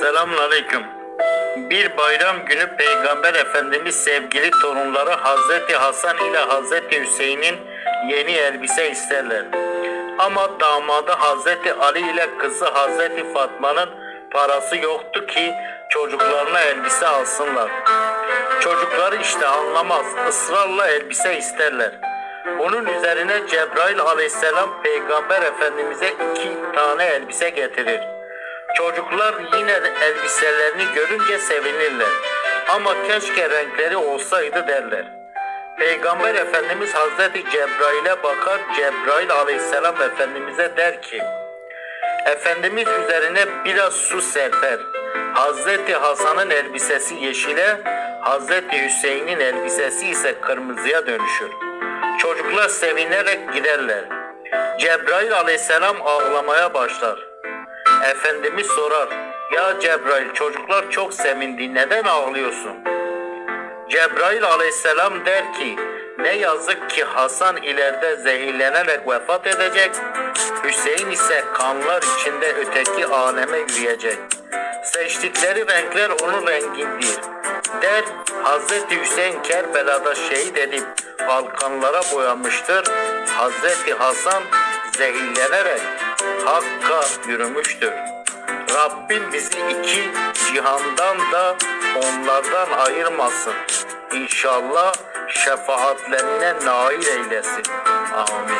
Selamünaleyküm. Bir bayram günü Peygamber Efendimiz sevgili torunları Hazreti Hasan ile Hazreti Hüseyin'in yeni elbise isterler. Ama damadı Hazreti Ali ile kızı Hazreti Fatma'nın parası yoktu ki çocuklarına elbise alsınlar. Çocukları işte anlamaz, ısrarla elbise isterler. Bunun üzerine Cebrail aleyhisselam Peygamber Efendimiz'e iki tane elbise getirir. Çocuklar yine elbiselerini görünce sevinirler. Ama keşke renkleri olsaydı derler. Peygamber Efendimiz Hazreti Cebrail'e bakar, Cebrail aleyhisselam Efendimiz'e der ki, Efendimiz üzerine biraz su serper. Hazreti Hasan'ın elbisesi yeşile, Hazreti Hüseyin'in elbisesi ise kırmızıya dönüşür. Çocuklar sevinerek giderler. Cebrail aleyhisselam ağlamaya başlar. Efendimiz sorar, ya Cebrail çocuklar çok sevindi neden ağlıyorsun? Cebrail aleyhisselam der ki, ne yazık ki Hasan ileride zehirlenerek vefat edecek, Hüseyin ise kanlar içinde öteki aleme yürüyecek. Seçtikleri renkler onun rengindir. Der, Hazreti Hüseyin Kerbela'da şehit edip Balkanlara boyamıştır. Hazreti Hasan zehirlenerek Hakk'a yürümüştür. Rabbim bizi iki cihandan da onlardan ayırmasın. İnşallah şefaatlerine nail eylesin. Amin.